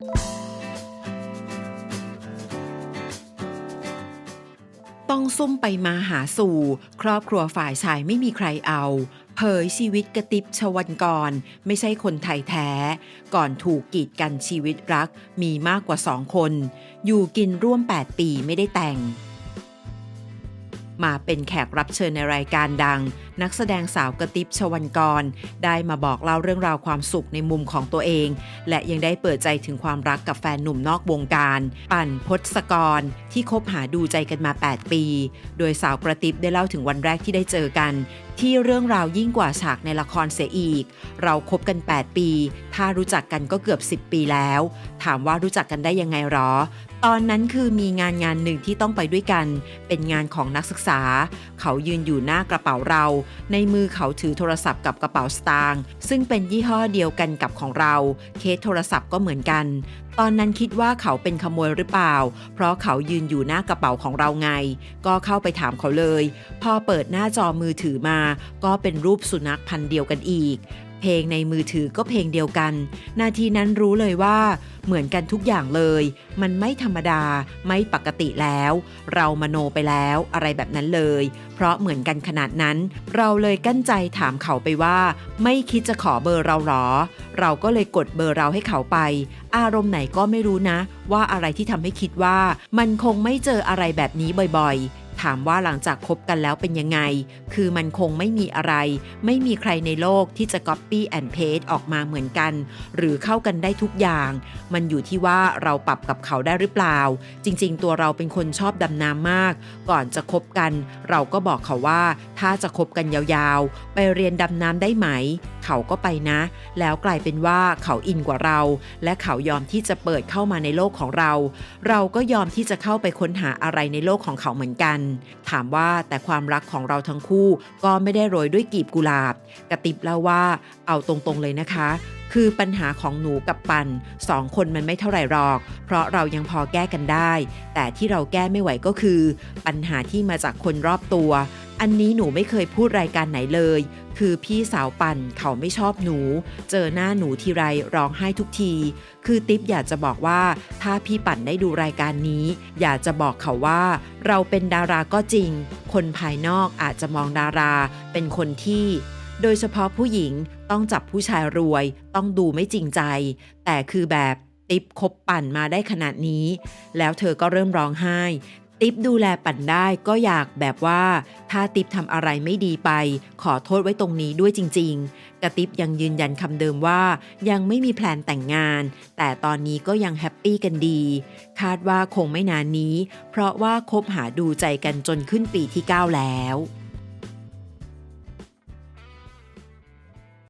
ต้องซุ่มไปมาหาสู่ ครอบครัวฝ่ายชายไม่มีใครเอาเผยชีวิตกระติบชวันกร ไม่ใช่คนไทยแท้ ก่อนถูกกีดกันชีวิตรักมีมากกว่าสองคน อยู่กินร่วม 8 ปีไม่ได้แต่ง มาเป็นแขกรับเชิญในรายการดัง นักแสดงสาวกระติบชวันกร ได้มาบอกเล่าเรื่องราวความสุขในมุมของตัวเอง และยังได้เปิดใจถึงความรักกับแฟนหนุ่มนอกวงการ ปั่นพศกร ที่คบหาดูใจกันมา 8 ปี โดยสาวกระติบได้เล่าถึงวันแรกที่ได้เจอกัน ที่เรื่องราวยิ่งกว่าฉากในละครเสียอีก เราคบกัน 8 ปี ถ้ารู้จักกันก็เกือบ 10 ปีแล้ว ถามว่ารู้จักกันได้ยังไงหรอตอนนั้นคือมีงานงานหนึ่งที่ต้องไปด้วยกัน เป็นงานของนักศึกษา เขายืนอยู่หน้ากระเป๋าเราในมือเขาถือโทรศัพท์กับกระเป๋าสตางค์ซึ่งเป็นยี่ห้อเดียวกันกับของเรา เคสโทรศัพท์ก็เหมือนกัน ตอนนั้นคิดว่าเขาเป็นขโมยหรือเปล่า เพราะเขายืนอยู่หน้ากระเป๋าของเราไง ก็เข้าไปถามเขาเลย พอเปิดหน้าจอมือถือมา ก็เป็นรูปสุนัขพันธุ์เดียวกันอีก เพลงในมือถือก็เพลงเดียวกัน นาทีนั้นรู้เลยว่า เหมือนกันทุกอย่างเลย มันไม่ธรรมดา ไม่ปกติแล้ว เรามโนไปแล้วอะไรแบบนั้นเลย เพราะเหมือนกันขนาดนั้น เราเลยกั้นใจถามเขาไปว่า ไม่คิดจะขอเบอร์เราหรอ เราก็เลยกดเบอร์เราให้เขาไป อารมณ์ไหนก็ไม่รู้นะ ว่าอะไรที่ทำให้คิดว่า มันคงไม่เจออะไรแบบนี้บ่อยๆ ถามว่าหลังจากคบกันแล้วเป็นยังไง คือมันคงไม่มีอะไร ไม่มีใครในโลกที่จะ copy and paste ออกมาเหมือนกัน หรือเข้ากันได้ทุกอย่าง มันอยู่ที่ว่าเราปรับกับเขาได้หรือเปล่า จริง ๆ ตัวเราเป็นคนชอบดำน้ำมาก ก่อนจะคบกัน เราก็บอกเขาว่า ถ้าจะคบกันยาวๆ ไปเรียนดำน้ำได้ไหมเขาก็ไปนะ แล้วกลายเป็นว่าเขาอินกว่าเรา และเขายอมที่จะเปิดเข้ามาในโลกของเรา เราก็ยอมที่จะเข้าไปค้นหาอะไรในโลกของเขาเหมือนกัน ถามว่าแต่ความรักของเราทั้งคู่ก็ไม่ได้โรยด้วยกีบกุหลาบ กระติบเล่าว่าเอาตรงๆเลยนะคะ คือปัญหาของหนูกับปันสองคนมันไม่เท่าไหร่หรอก เพราะเรายังพอแก้กันได้ แต่ที่เราแก้ไม่ไหวก็คือ ปัญหาที่มาจากคนรอบตัว อันนี้หนูไม่เคยพูดรายการไหนเลย คือพี่สาวปันเขาไม่ชอบหนู เจอหน้าหนูทีไรร้องไห้ทุกที คือติ๊บอยากจะบอกว่าถ้าพี่ปั่นได้ดูรายการนี้ อยากจะบอกเขาว่า เราเป็นดาราก็จริง คนภายนอกอาจจะมองดารา เป็นคนที่ โดยเฉพาะผู้หญิงต้องจับผู้ชายรวย ต้องดูไม่จริงใจ แต่คือแบบติ๊บคบปั่นมาได้ขนาดนี้ แล้วเธอก็เริ่มร้องไห้ ติ๊บดูแลปั่นได้ก็อยากแบบว่า ถ้าติ๊บทำอะไรไม่ดีไป ขอโทษไว้ตรงนี้ด้วยจริง ๆ กระติ๊บยังยืนยันคำเดิมว่า ยังไม่มีแพลนแต่งงาน แต่ตอนนี้ก็ยังแฮปปี้กันดี คาดว่าคงไม่นานนี้ เพราะว่าคบหาดูใจกันจนขึ้นปีที่ 9 แล้ว